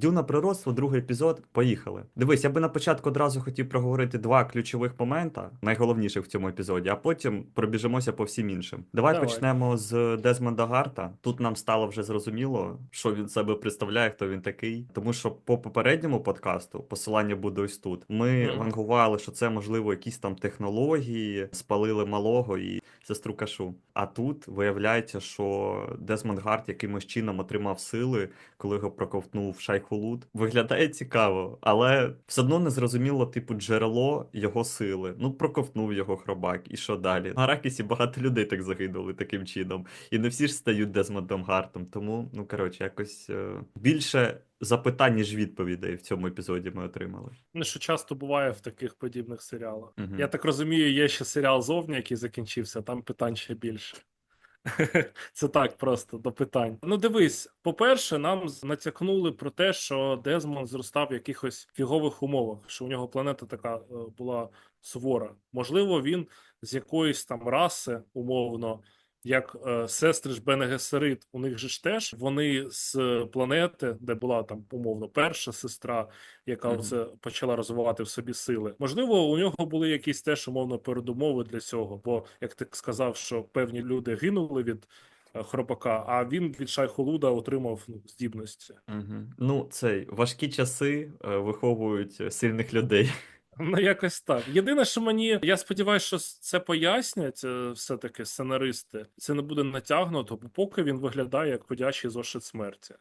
Дюна природство, другий епізод. Поїхали. Дивись, я би на початку одразу хотів проговорити два ключових момента, найголовніших в цьому епізоді, а потім пробіжимося по всім іншим. Давай, Давай. почнемо з Дезмонда Гарта. Тут нам стало вже зрозуміло, що він себе представляє, хто він такий. Тому що по попередньому подкасту посилання буде ось тут. Ми Мгм. вангували, що це можливо якісь там технології, спалили малого і сестру кашу. А тут виявляється, що Дезмонд Гарт якимось чином отримав сили, коли його проковтнув Шайхулут. Виглядає цікаво, але все одно не зрозуміло, типу, джерело його сили. Ну, проковтнув його хробак, і що далі? На Аракісі багато людей так загинули таким чином. І не всі ж стають Дезмондом Гартом. Тому, ну коротше, якось е, більше запитань, ніж відповідей в цьому епізоді ми отримали. Ну, що часто буває в таких подібних серіалах. Мгм. Я так розумію, є ще серіал зовні, який закінчився, там питань ще більше. Це так просто до питань. Ну, дивись, по-перше, нам натякнули про те, що Дезмон зростав в якихось фігових умовах, що у нього планета така е, була сувора. Можливо, він з якоїсь там раси, умовно, як е, сестри ж Бене Гесерит, у них же ж теж вони з планети, де була там умовно перша сестра, яка Мгм. оце почала розвивати в собі сили. Можливо, у нього були якісь теж умовно передумови для цього. Бо як ти сказав, що певні люди гинули від е, хробака, а він від Шайхолуда отримав ну, здібності. Угу. Ну, цей важкі часи е, виховують е, сильних людей. Ну, якось так. Єдине, що мені, я сподіваюся, що це пояснять е, все-таки сценаристи. Це не буде натягнуто, бо поки він виглядає як ходячий зошит смерті.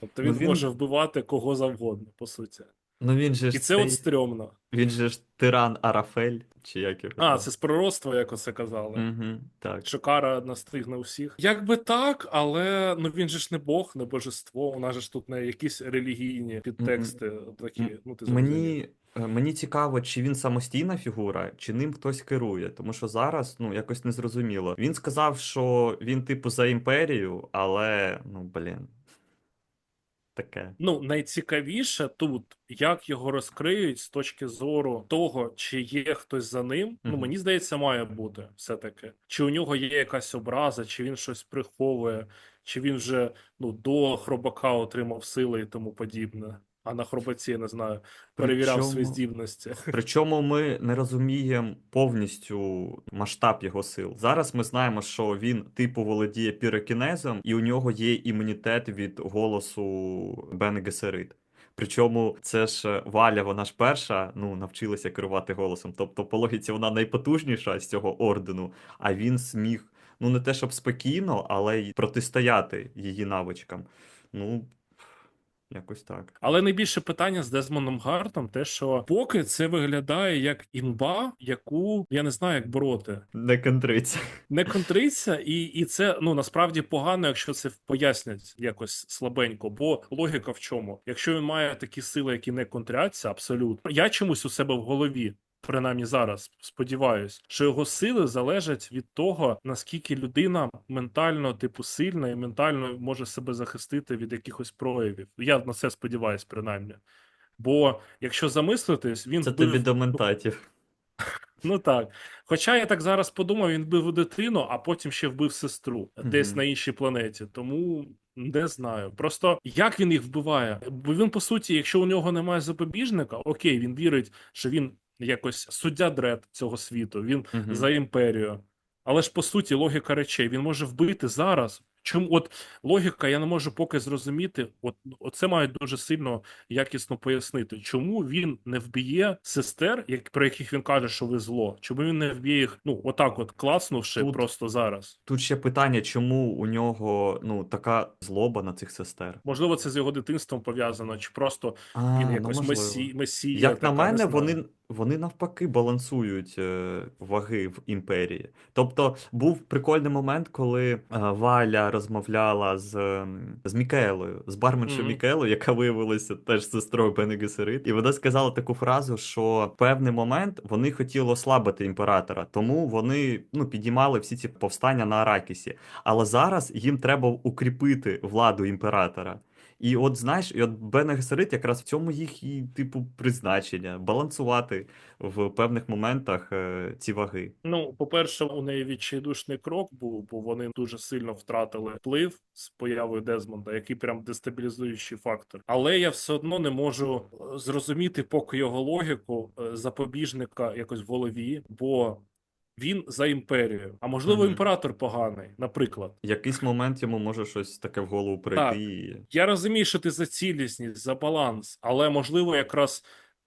Тобто Ну, він, він- може вбивати кого завгодно, по суті. Ну він же ж І це цей- от стрьомно. він же ж тиран Арафель, чи як його. А, це з пророцтва, як оце казали. Угу, так. Що кара настигне усіх. Якби так, але ну він же ж не Бог, не божество. У нас же ж тут не якісь релігійні підтексти такі. Ну ти. Мені, мені цікаво, чи він самостійна фігура, чи ним хтось керує. Тому що зараз ну якось незрозуміло. Він сказав, що він, типу, за імперію, але ну блін. Таке. Ну, найцікавіше тут, як його розкриють з точки зору того, чи є хтось за ним. Ну, мені здається, має бути все-таки. Чи у нього є якась образа, чи він щось приховує, чи він вже ну, до хробака отримав сили і тому подібне. А на хробаці, я не знаю, перевіряв свої здібності. Причому ми не розуміємо повністю масштаб його сил. Зараз ми знаємо, що він типу володіє пірокінезом, і у нього є імунітет від голосу Бен Гесерит. Причому це ж Валя, вона ж перша ну, навчилася керувати голосом. Тобто, по логіці, вона найпотужніша з цього ордену, а він зміг, ну не те щоб спокійно, але й протистояти її навичкам. Ну, якось так. Але найбільше питання з Дезмоном Гартом, те, що поки це виглядає як імба, яку я не знаю, як бороти. Не контриться. не контриться, і, і це ну насправді погано, якщо це пояснять якось слабенько. Бо логіка в чому? Якщо він має такі сили, які не контряться, абсолютно я чомусь у себе в голові. Принаймні зараз сподіваюсь, що його сили залежать від того, наскільки людина ментально, типу, сильна і ментально може себе захистити від якихось проявів. Я на це сподіваюсь, принаймні. Бо якщо замислитись, він Це вбив тобі до ментатів. Ну так. Хоча я так зараз подумав, він вбив дитину, а потім ще вбив сестру десь Мгм. на іншій планеті. Тому не знаю. Просто як він їх вбиває? Бо він, по суті, якщо у нього немає запобіжника, окей, він вірить, що він якось суддя дред цього світу, він Мгм. за імперію. Але ж по суті, логіка речей, він може вбити зараз. Чому от логіка, я не можу поки зрозуміти. От оце мають дуже сильно якісно пояснити, чому він не вб'є сестер, як про яких він каже, що ви зло. Чому він не вб'є їх? Ну отак, от класнувши Тут- просто зараз. Тут ще питання, чому у нього ну така злоба на цих сестер. Можливо, це з його дитинством пов'язано, чи просто А, він ну, якось можливо. месі, месія. Як така, на мене, вони, вони навпаки балансують е, ваги в імперії. Тобто був прикольний момент, коли е, Валя розмовляла з, з Мікаелою, з барменшою Мгм. Мікаелою, яка виявилася теж сестрою Бене Гесерит. І вона сказала таку фразу, що в певний момент вони хотіли ослабити імператора, тому вони ну, підіймали всі ці повстання на Аракісі. Але зараз їм треба укріпити владу імператора. І от знаєш, і от Бене якраз в цьому їх і типу призначення балансувати в певних моментах е, ці ваги. Ну, по-перше, у неї відчайдушний крок був, бо вони дуже сильно втратили вплив з появою Дезмонда, який прям дестабілізуючий фактор. Але я все одно не можу е, зрозуміти поки його логіку е, запобіжника якось в голові, бо він за імперію. А можливо, Мгм. імператор поганий, наприклад. Якийсь момент йому може щось таке в голову прийти. Так. Я розумію, що ти за цілісність, за баланс, але можливо, якраз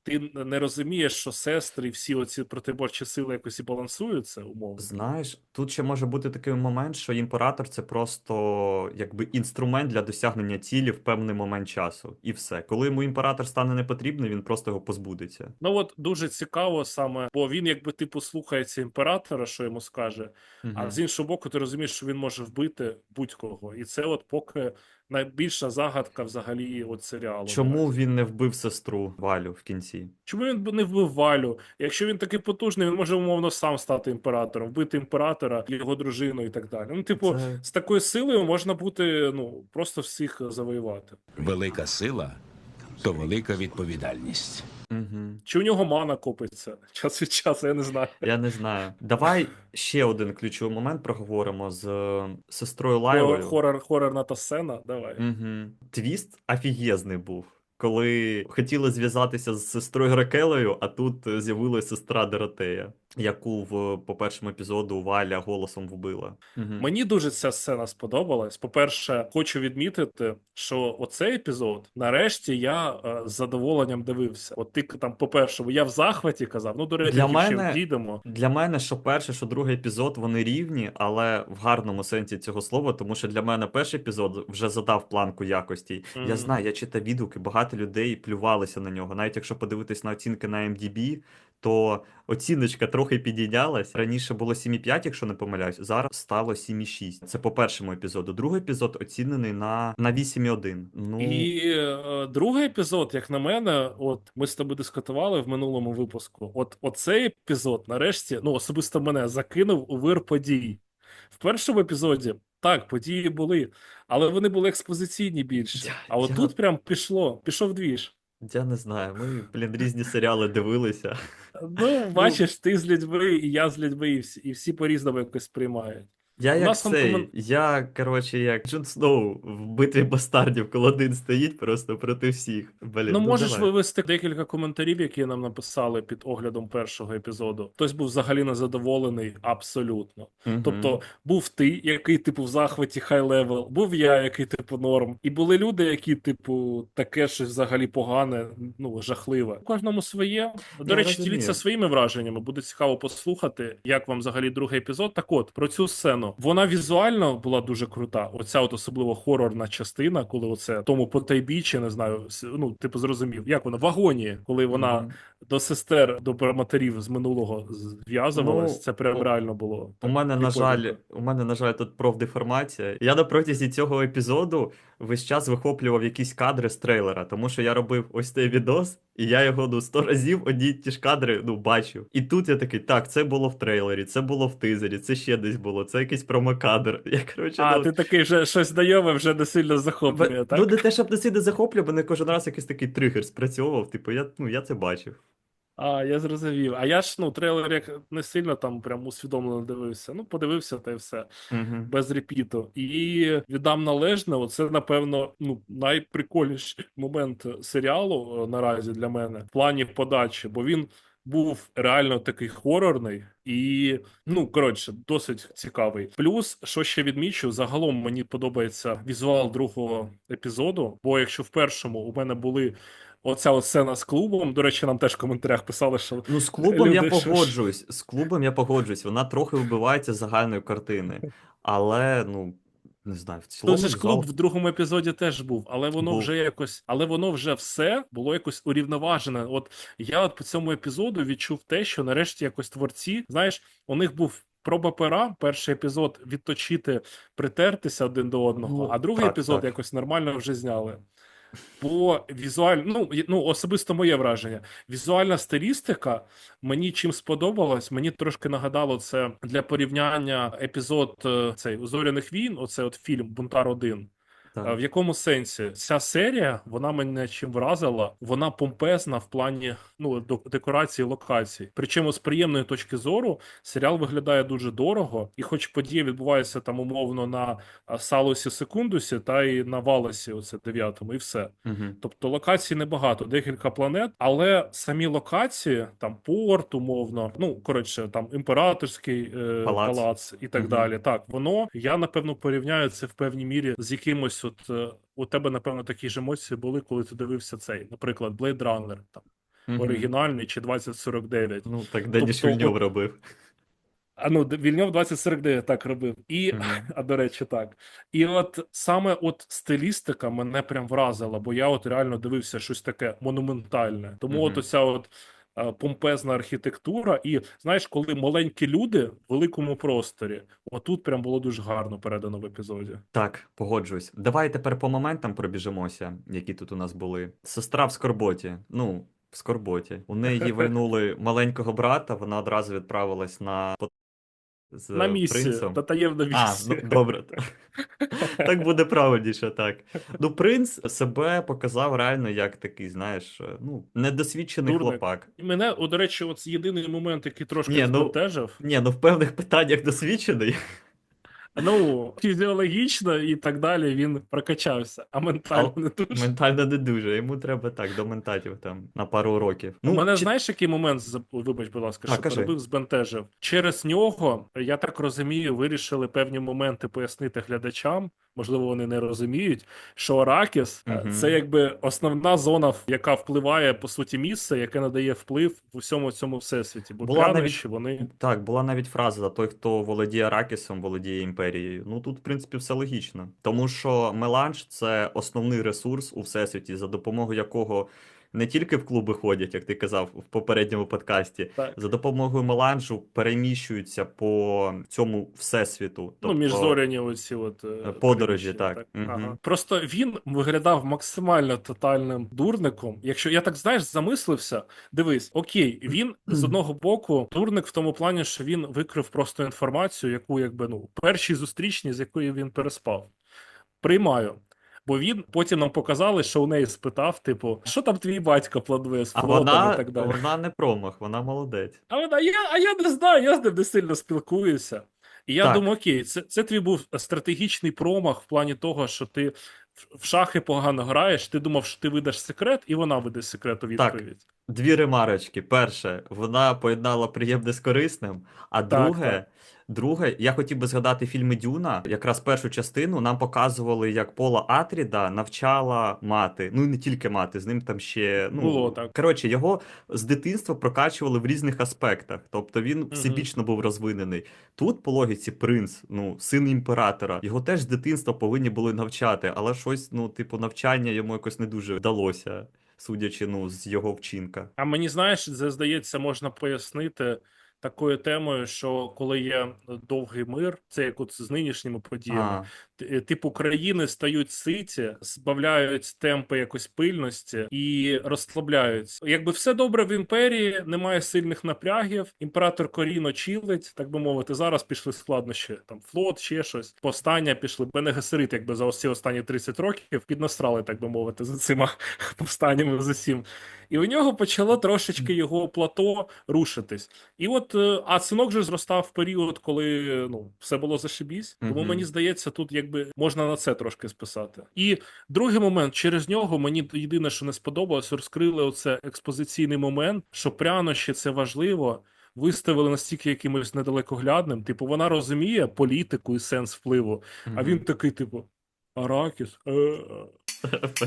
ти не розумієш, що сестри, і всі оці протиборчі сили якось і балансуються умовно. Знаєш, тут ще може бути такий момент, що імператор це просто якби інструмент для досягнення цілі в певний момент часу. І все. Коли йому імператор стане не потрібний, він просто його позбудеться. Ну от дуже цікаво саме, бо він якби типу слухається імператора, що йому скаже. А з іншого боку, ти розумієш, що він може вбити будь-кого. І це от поки найбільша загадка взагалі от серіалу. Чому він не вбив сестру Валю в кінці? Чому він не вбив Валю? Якщо він такий потужний, він може умовно сам стати імператором, вбити імператора, його дружину і так далі. Ну, типу, Це- з такою силою можна бути ну просто всіх завоювати. Велика сила то велика відповідальність. Угу. Чи у нього мана копиться час від часу, я не знаю. Я не знаю. Давай ще один ключовий момент проговоримо з е, сестрою Лайвою. Хорор, хорорна та сцена, давай. Угу. Твіст офігезний був. Коли хотіли зв'язатися з сестрою Ракелею, а тут е, з'явилася сестра Доротея, яку в по першому епізоду Валя голосом вбила. Угу. Мені дуже ця сцена сподобалась. По-перше, хочу відмітити, що оцей епізод, нарешті, я е, з задоволенням дивився. От ти там, по-перше, я в захваті казав. Ну, до речі, Для мене- дійдемо. Для мене, що перший, що другий епізод, вони рівні, але в гарному сенсі цього слова, тому що для мене перший епізод вже задав планку якості. Я знаю, я читав відгуки, багато людей плювалися на нього. Навіть якщо подивитись на оцінки на MDB, то оціночка трохи підійнялась. Раніше було 7,5, якщо не помиляюсь, зараз стало 7,6. Це по першому епізоду. Другий епізод оцінений на, на 8,1. Ну, І е, другий епізод, як на мене, от ми з тобою дискутували в минулому випуску. От оцей епізод, нарешті, ну особисто мене закинув у вир подій. В першому епізоді так, події були, але вони були експозиційні більше. Я- А от я- тут прям пішло, пішов двіж. Я не знаю. Ми, блін, різні серіали дивилися. Ну, бачиш, ти з людьми, і я з людьми, і всі, і всі по-різному якось сприймають. Я У як нас там цей, комен- я, коротше, як Джон Сноу в битві бастардів, коли один стоїть просто проти всіх. Блін, Ну, можеш давай. вивести декілька коментарів, які нам написали під оглядом першого епізоду. Хтось був взагалі незадоволений абсолютно. Мгм. Тобто був ти, який, типу, в захваті хай левел, був я, який, типу, норм. І були люди, які, типу, таке щось взагалі погане, ну, жахливе. У кожному своє. До Я речі, розумію. діліться своїми враженнями. Буде цікаво послухати, як вам взагалі другий епізод. Так от, про цю сцену. Вона візуально була дуже крута. Оця от особливо хорорна частина, коли оце тому потайбічі, не знаю, ну, типу, зрозумів, як вона, в вагоні, коли вона. До сестер, до матерів з минулого зв'язувалась, Ну, це прям реально було. У мене, на жаль, у мене, на жаль, тут профдеформація. Я на протязі цього епізоду весь час вихоплював якісь кадри з трейлера, тому що я робив ось цей відос, і я його ну, сто разів одні ті ж кадри ну, бачив. І тут я такий, так, це було в трейлері, це було в тизері, це ще десь було, це якийсь промокадр. Я, коротше, А, ну, ти такий вже щось знайоме, вже не сильно захоплює, Бе- так? Ну, не те, щоб не сильно захоплює, бо не кожен раз якийсь такий тригер спрацьовував. Типу, я, ну, я це бачив. А, я зрозумів. А я ж ну трейлер як не сильно там прям усвідомлено дивився. Ну, подивився та й все. Угу. Без репіту. І віддам належне, оце, напевно, ну, найприкольніший момент серіалу е, наразі для мене в плані подачі, бо він був реально такий хорорний і, ну, коротше, досить цікавий. Плюс, що ще відмічу, загалом мені подобається візуал другого епізоду, бо якщо в першому у мене були. Оця сцена з клубом. До речі, нам теж в коментарях писали, що Ну, з клубом я Люди, що погоджуюсь. З клубом я погоджуюсь. Вона трохи вбивається загальної картини. Але, ну, не знаю, в цілому. Той же ж клуб в другому епізоді теж був, але воно Був. вже якось, але воно вже все було якось урівноважене. От я от по цьому епізоду відчув те, що нарешті якось творці, знаєш, у них був. Проба пера, перший епізод відточити, притертися один до одного, Ну, а другий так, епізод так. якось нормально вже зняли. Бо візуально, ну, ну особисто моє враження, візуальна стилістика мені чим сподобалась, мені трошки нагадало це для порівняння епізод е, цей зоряних війн, оце от фільм Бунтар 1 А В якому сенсі? Ця серія вона мене чим вразила, вона помпезна в плані ну декорації локацій. Причому з приємної точки зору серіал виглядає дуже дорого, і хоч події відбуваються там умовно на а, Салусі Секундусі та й на Валасі, оце дев'ятому, і все. Угу. Тобто локацій небагато, декілька планет, але самі локації, там порт, умовно, ну коротше, там імператорський е, Палац. палац. і так Мгм. далі. Так, воно я напевно порівняю це в певній мірі з якимось, от е, у тебе, напевно, такі ж емоції були, коли ти дивився цей, наприклад, Blade Runner, там оригінальний чи 2049. Ну, так Деніс Тобто, Вільньов робив. А ну, Вільньов 2049 так робив. І Мгм. а до речі, так. І от саме от стилістика мене прям вразила, бо я от реально дивився щось таке монументальне. Тому от оця от помпезна архітектура, і знаєш, коли маленькі люди в великому просторі, отут прям було дуже гарно передано в епізоді. Так, погоджуюсь. Давай тепер по моментам пробіжимося, які тут у нас були. Сестра в скорботі. Ну, в скорботі. У неї вильнули маленького брата, вона одразу відправилась на з На місці, принцем. та таємна А, ну добре. Так буде правильніше, так. Ну, принц себе показав реально як такий, знаєш, е, ну, недосвідчений Дурник. хлопак. І мене, о, до речі, от єдиний момент, який трошки Ні, ну, збентежив. Ні, ну в певних питаннях досвідчений. Ну, фізіологічно і так далі він прокачався, а ментально не дуже. Ментально не дуже. Йому треба так, до ментатів там на пару років. Ну, мене чи- знаєш, який момент вибач, будь ласка, А, що кажи. перебив, збентежив. Через нього, я так розумію, вирішили певні моменти пояснити глядачам. Можливо, вони не розуміють, що Аракіс угу. Це якби основна зона, яка впливає по суті місце, яке надає вплив в усьому цьому всесвіті. Бо Була навіть вони Так, була навіть фраза: той, хто володіє Аракісом, володіє імперією. Ну тут, в принципі, все логічно. Тому що меланж це основний ресурс у всесвіті, за допомогою якого не тільки в клуби ходять, як ти казав в попередньому подкасті, так. за допомогою меланжу переміщуються по цьому всесвіту. Ну, Тобто, міжзоряні оці от е, подорожі, приміщення, так. Мгм. Ага. Просто він виглядав максимально тотальним дурником. Якщо я так знаєш, замислився, дивись, окей, він з одного боку дурник в тому плані, що він викрив просто інформацію, яку якби ну перші зустрічні, з якою він переспав. Приймаю. Бо він потім нам показали, що у неї спитав, типу, що там твій батько планує з А вона, і так далі. вона не промах, вона молодець. А вона, я, а я не знаю, я з ним не сильно спілкуюся. І я Так. думаю, окей, це, це твій був стратегічний промах в плані того, що ти в- шахи погано граєш, ти думав, що ти видаш секрет, і вона видає секрет у Так. відповідь. Дві ремарочки. Перше, вона поєднала приємне з корисним. А друге, так. друге, я хотів би згадати фільми Дюна. Якраз першу частину нам показували, як Пола Атріда навчала мати. Ну і не тільки мати, з ним там ще ну Було так. коротше, його з дитинства прокачували в різних аспектах. Тобто він всебічно був розвинений. Тут, по логіці, принц, ну син імператора, його теж з дитинства повинні були навчати, але щось, ну, типу, навчання йому якось не дуже вдалося. Судячи ну з його вчинка. А мені знаєш, це здається, можна пояснити такою темою, що коли є довгий мир, це як от з нинішніми подіями. А, типу країни стають ситі, збавляють темпи якось пильності і розслабляються. Якби все добре в імперії, немає сильних напрягів. Імператор Коріно чилить, так би мовити. Зараз пішли складнощі. Там флот, ще щось, повстання пішли. Бене Гесерит, якби за ось ці останні 30 років піднасрали, так би мовити, за цими повстаннями з усім. І у нього почало трошечки його плато рушитись. І от, е, а синок же зростав в період, коли ну все було зашибісь. Тому мені здається, тут якби можна на це трошки списати. І другий момент, через нього мені єдине, що не сподобалось, розкрили оце експозиційний момент, що прянощі це важливо. Виставили настільки якимось недалекоглядним. Типу, вона розуміє політику і сенс впливу. А він такий, типу, Аракіс. Е, ну,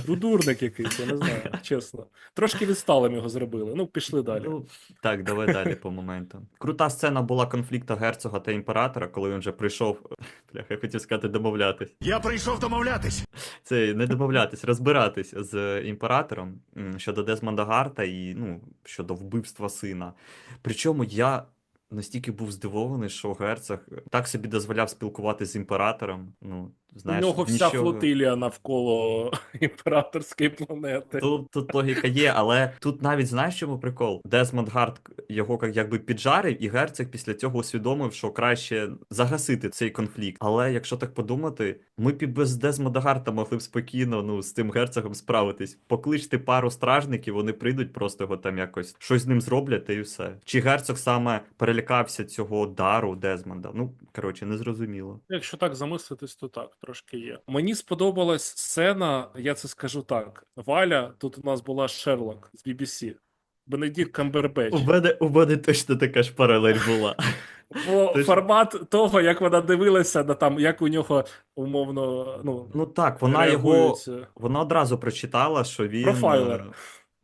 дурник якийсь, я не знаю, чесно. Трошки відсталим його зробили. Ну, пішли далі. Ну, так, давай далі по моментам. Крута сцена була конфлікту герцога та імператора, коли він вже прийшов. Бляха, я хотів сказати домовлятись. Я прийшов домовлятись. Це не домовлятись, розбиратись з імператором м, щодо Дезмонда Гарта і ну, щодо вбивства сина. Причому я настільки був здивований, що герцог так собі дозволяв спілкуватися з імператором. Ну, знаєш, У нього вся нічого... флотилія навколо імператорської планети. Тут, тут логіка є, але тут навіть знаєш, чому прикол? Десмонд Гард його як- якби піджарив, і герцог після цього усвідомив, що краще загасити цей конфлікт. Але якщо так подумати, ми б без Десмонда Гарта могли б спокійно ну, з тим герцогом справитись. Покличте пару стражників, вони прийдуть, просто його там якось щось з ним зроблять, і все. Чи герцог саме перелякався цього дару Дезмонда? Ну, коротше, не зрозуміло. Якщо так замислитись, то так, трошки є. Мені сподобалась сцена, я це скажу так. Валя, тут у нас була Шерлок з BBC. Бенедикт Камбербеч. У мене, у мене точно така ж паралель була. Бо Точно. формат того, як вона дивилася, на там, як у нього умовно, ну, Ну так, вона його. Вона одразу прочитала, що він. Профайлер.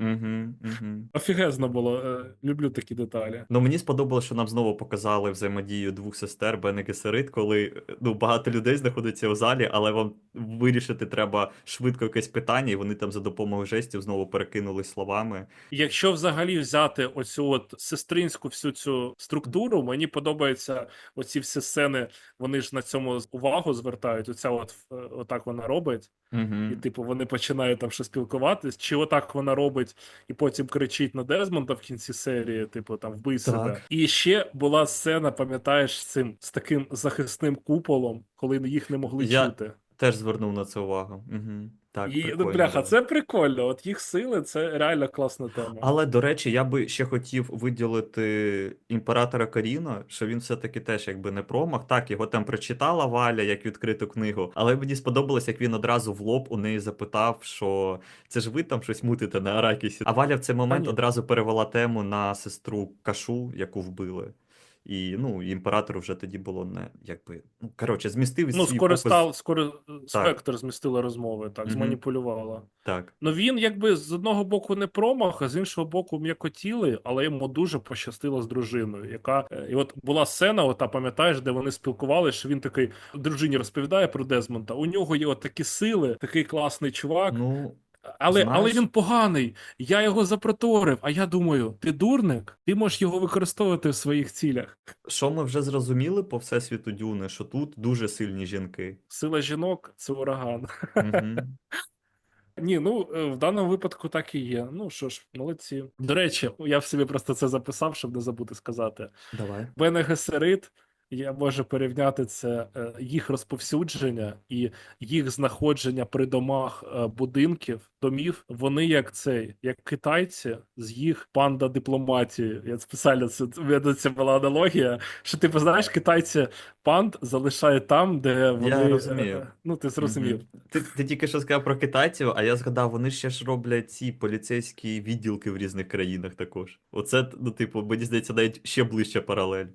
Угу, угу. Офігезно було. е, Люблю такі деталі. Ну мені сподобалось, що нам знову показали взаємодію двох сестер Бен і Гесерит, коли ну, багато людей знаходиться у залі, але вам вирішити треба швидко якесь питання, і вони там за допомогою жестів знову перекинулись словами. Якщо взагалі взяти оцю от сестринську всю цю структуру, мені подобаються оці всі сцени, вони ж на цьому увагу звертають. Оця от е, отак вона робить, Угу. і типу вони починають там щось спілкуватись, чи отак вона робить, і потім кричить на Дезмонда в кінці серії, типу там вбий себе. І ще була сцена, пам'ятаєш, з цим з таким захисним куполом, коли їх не могли Я- чути. Теж звернув на це увагу. Угу. Так, і ну, прикольно, бляха, да. це прикольно. От їх сили, це реально класна тема. Але до речі, я би ще хотів виділити імператора Каріна, що він все-таки теж якби не промах. Так, його там прочитала Валя як відкриту книгу, але мені сподобалось, як він одразу в лоб у неї запитав, що це ж ви там щось мутите на Аракісі. А Валя в цей момент ні. одразу перевела тему на сестру Кашу, яку вбили. І ну, імператору вже тоді було не якби. Ну, коротше, змістив Ну, свій скоро став, скоро спектр змістила розмови, так, Мгм. зманіпулювала. Так. Ну він якби з одного боку не промах, а з іншого боку м'якотіли, але йому дуже пощастило з дружиною, яка е, і от була сцена, ота пам'ятаєш, де вони спілкувалися, що він такий дружині розповідає про Дезмонта. У нього є от такі сили, такий класний чувак, Ну, але, але він поганий. Я його запроторив. А я думаю, ти дурник, ти можеш його використовувати в своїх цілях. що ми вже зрозуміли по всесвіту Дюни, що тут дуже сильні жінки. Сила жінок це ураган. Угу. Ні, ну е, в даному випадку так і є. Ну що ж, молодці. До речі, я в собі просто це записав, щоб не забути сказати. Давай. Бене Гесерит, я можу порівняти це е, їх розповсюдження і їх знаходження при домах е, будинків, домів. Вони як цей, як китайці з їх панда дипломатії. Я спеціально це це була аналогія. Що типу, знаєш, китайці панд залишають там, де вони розумію. е, Ну, ти зрозумів. Ти, ти тільки що сказав про китайців, а я згадав, вони ще ж роблять ці поліцейські відділки в різних країнах також. Оце, ну, типу, мені здається, навіть ще ближче паралель.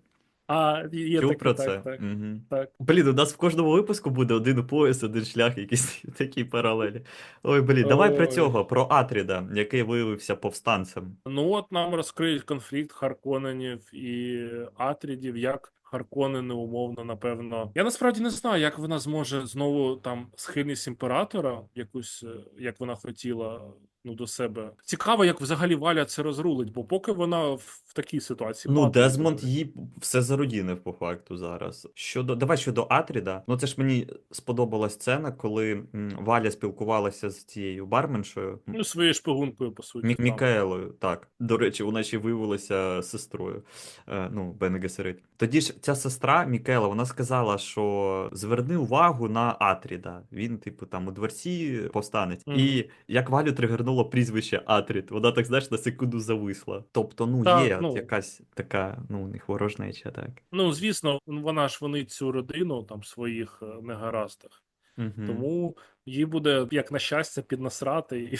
А є Чув таке, про так, це? так, Угу. так. Блін, у нас в кожному випуску буде один пояс, один шлях, якісь такі паралелі. Ой, блін, давай про Ой. цього, про Атріда, який виявився повстанцем. Ну от нам розкриють конфлікт Харконенів і Атрідів, як Харконени умовно, напевно. Я насправді не знаю, як вона зможе знову там схильність імператора, якусь е, як вона хотіла. Ну, до себе цікаво, як взагалі Валя це розрулить, бо поки вона в, в такій ситуації Ну, Дезмонд її все зародінив по факту зараз. Щодо давай щодо Атріда. Ну це ж мені сподобалась сцена, коли Валя спілкувалася з цією барменшою. Ну своєю шпигункою, по суті. Мі- Мікаелою, так. До речі, вона ще виявилася сестрою. Е, ну, Бене Гесерит. Тоді ж ця сестра Мікаела, вона сказала, що зверни увагу на Атріда. Він, типу, там у дворці повстанець. Мгм. І як Валю тригернуло прізвище Атрід, вона так, знаєш, на секунду зависла. Тобто, ну, Так, є ну. якась така, ну, у них ворожнеча, так. Ну звісно, вона ж вони цю родину там в своїх е, негараздах. Угу. Тому їй буде, як на щастя, піднасрати і,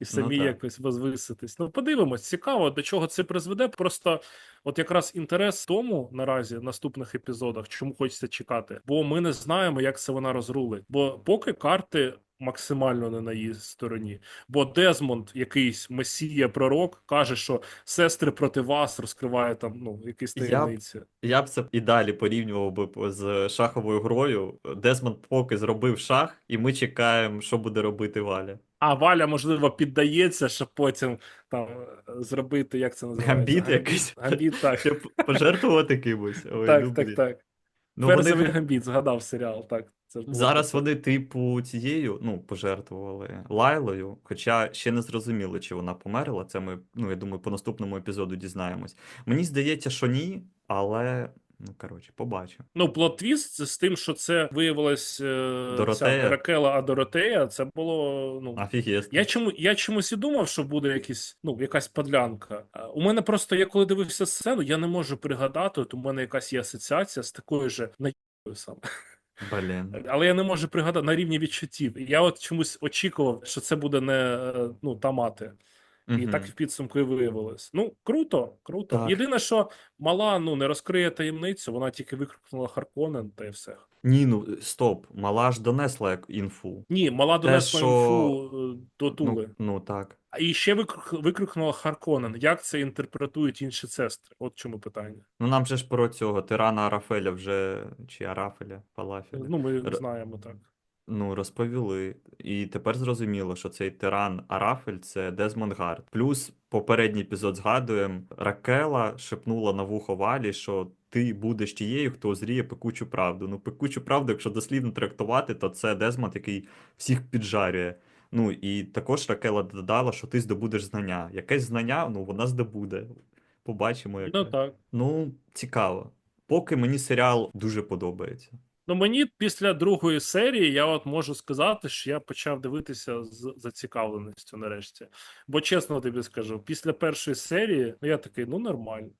і самі так. якось возвиситись. Ну, подивимось, цікаво, до чого це призведе. Просто от якраз інтерес тому наразі в наступних епізодах, чому хочеться чекати, бо ми не знаємо, як це вона розрулить. Бо поки карти. Максимально не на її стороні, бо Дезмонд, якийсь месія, пророк, каже, що сестри проти вас розкриває там ну якісь Я б- таємниці. Я б це і далі порівнював би з шаховою грою. Дезмонд поки зробив шах, і ми чекаємо, що буде робити Валя. А Валя, можливо, піддається, щоб потім там е, зробити, як це називається? Гамбіт якийсь? Гамбіт, так. Щоб пожертвувати кимось. Ой, так, ну, так, так. Ну, Ферзовий вони... гамбіт, згадав серіал, так. Це ж було Зараз таке. вони, типу, цією, ну, пожертвували Лайлою, хоча ще не зрозуміли, чи вона померла. Це ми, ну, я думаю, по наступному епізоду дізнаємось. Mені здається, що ні, але, ну, коротше, побачимо. Ну, плот-твіст з тим, що це виявилось е, Доротея. ця Ракела, а Доротея, це було. Ну, Офігеть. я, чому, я чомусь і думав, що буде якісь, ну, якась подлянка. А У мене просто, я коли дивився сцену, я не можу пригадати, от у мене якась є асоціація з такою же наїбою саме. Блін. Але я не можу пригадати на рівні відчуттів. Я от чомусь очікував, що це буде не е, ну, та мати. І так в підсумку і виявилось. Ну, круто, круто. Так. Єдине, що мала ну не розкриє таємницю, вона тільки викрикнула Харконен та і все. Ні, ну, стоп, мала ж донесла як інфу. Ні, мала Те, донесла що- інфу е, до Тули. Ну, ну, так. А і ще викрик- викрикнула Харконен. Як це інтерпретують інші сестри? От чому питання. Ну, нам же ж про цього тирана Арафеля вже, чи Арафеля, Палафеля. Ну, ми Р- знаємо так. Ну, розповіли. І тепер зрозуміло, що цей тиран Арафель це Дезмонд Гард. Плюс попередній епізод згадуємо, Ракела шепнула на вухо Валі, що ти будеш тією, хто озріє пекучу правду. Ну, пекучу правду, якщо дослідно трактувати, то це Дезмонд, який всіх піджарює. Ну і також Ракела додала, що ти здобудеш знання. Якесь знання, ну вона здобуде. Побачимо, як. Ну так. Ну, цікаво. Поки мені серіал дуже подобається. Ну мені після другої серії я от можу сказати, що я почав дивитися з зацікавленістю нарешті. Бо чесно тобі скажу, після першої серії ну я такий, ну нормально.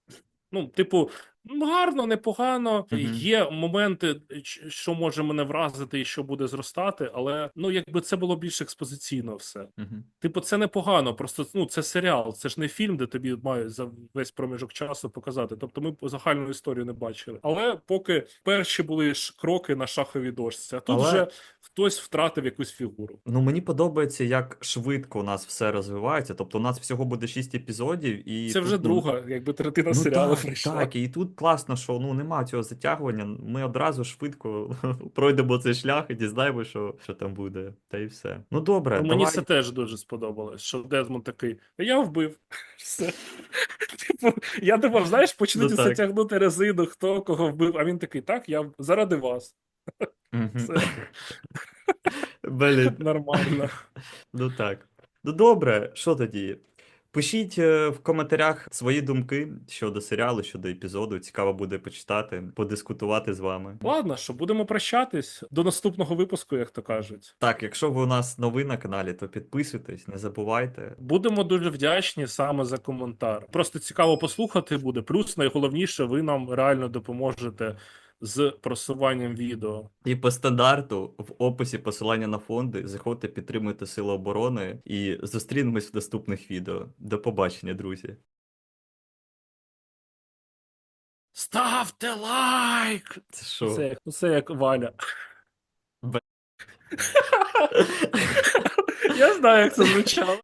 Ну, типу, гарно, непогано. Мгм. Є моменти, що може мене вразити і що буде зростати, але ну якби це було більш експозиційно все. Угу. Типу, це непогано, просто ну це серіал, це ж не фільм, де тобі мають за весь проміжок часу показати. Тобто ми загальну історію не бачили. Але поки перші були ж кроки на шаховій дошці, а тут Але- вже хтось втратив якусь фігуру. Ну, мені подобається, як швидко у нас все розвивається. Тобто, у нас всього буде 6 епізодів, і це тут, вже ну, друга, якби третина Ну, серіалу так, так, і тут класно, що ну нема цього затягування. Ми одразу швидко пройдемо цей шлях і дізнаємо, що, що там буде. Та й все. Ну добре, Ну, мені це теж дуже сподобалось, що Дезмонд такий, я вбив. Все. Типу, я думав, знаєш, почнуть Ну, тягнути резину, хто кого вбив, а він такий, так, я заради вас. Блін, нормально. ну так. Ну добре, що тоді? Пишіть е, в коментарях свої думки щодо серіалу, щодо епізоду. Цікаво буде почитати, подискутувати з вами. Ладно, що будемо прощатись до наступного випуску, як то кажуть. Так, якщо ви у нас новий на каналі, то підписуйтесь, не забувайте. Будемо дуже вдячні саме за коментар. Просто цікаво послухати буде. Плюс найголовніше, ви нам реально допоможете з просуванням відео. І по стандарту в описі посилання на фонди. Заходьте, підтримуйте Сили оборони і зустрінемось в наступних відео. До побачення, друзі. Ставте лайк! Це що? Це, це як Валя. Б- Я знаю, як це звучало.